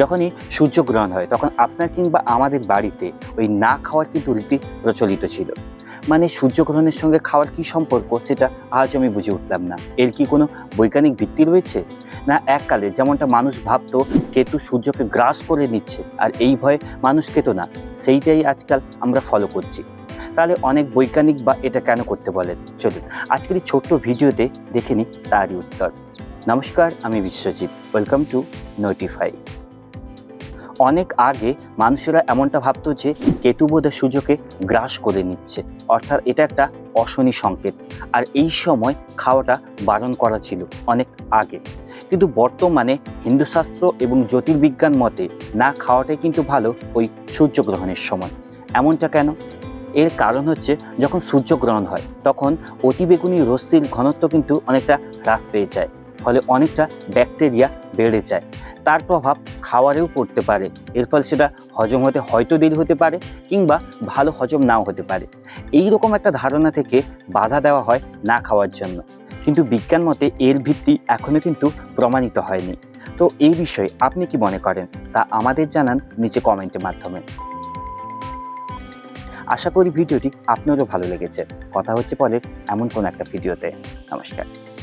যখনই সূর্যগ্রহণ হয়, তখন আপনার কিংবা আমাদের বাড়িতে ওই না খাওয়ার কিন্তু রীতি প্রচলিত ছিল। মানে সূর্যগ্রহণের সঙ্গে খাওয়ার কি সম্পর্ক সেটা আজ আমি বুঝে উঠলাম না। এর কি কোনো বৈজ্ঞানিক ভিত্তি রয়েছে? না, এককালে যেমনটা মানুষ ভাবতো, কেতু সূর্যকে গ্রাস করে নিচ্ছে আর এই ভয়ে মানুষ খেত না, সেইটাই আজকাল আমরা ফলো করছি। তাহলে অনেক বৈজ্ঞানিক বা এটা কেন করতে বলেন? চলুন, আজকের এই ছোট্ট ভিডিওতে দেখে নিই তারই উত্তর। নমস্কার, আমি বিশ্বজিৎ। ওয়েলকাম টু নোটিফাই অনেক আগে মানুষেরা এমনটা ভাবতো যে কেতু বোধহয় সূর্যকে গ্রাস করে নিচ্ছে। অর্থাৎ এটা একটা অশনি সংকেত। আর এই সময় খাওয়াটা বারণ করা ছিল অনেক আগে। কিন্তু বর্তমানে হিন্দুশাস্ত্র এবং জ্যোতির্বিজ্ঞান মতে না খাওয়াটাই কিন্তু ভালো ওই সূর্যগ্রহণের সময়। এমনটা কেন? এর কারণ হচ্ছে যখন সূর্যগ্রহণ হয়, তখন অতিবেগুনি রশ্মির ঘনত্ব কিন্তু অনেকটা হ্রাস পেয়ে যায়। ফলে অনেকটা ব্যাকটেরিয়া বেড়ে যায়। তার প্রভাব খাওয়ারেও পড়তে পারে। এর ফলে সেটা হজম হতে হয়তো দেরি হতে পারে কিংবা ভালো হজম নাও হতে পারে। এই রকম একটা ধারণা থেকে বাধা দেওয়া হয় না খাওয়ার জন্য। কিন্তু বিজ্ঞান মতে এর ভিত্তি এখনও কিন্তু প্রমাণিত হয়নি। তো এই বিষয়ে আপনি কি মনে করেন? তা আমাদের জানান নিচে কমেন্টের মাধ্যমে। আশা করি ভিডিওটি আপনারও ভালো লেগেছে। কথা হচ্ছে পরে এমন কোনো একটা ভিডিওতে। নমস্কার।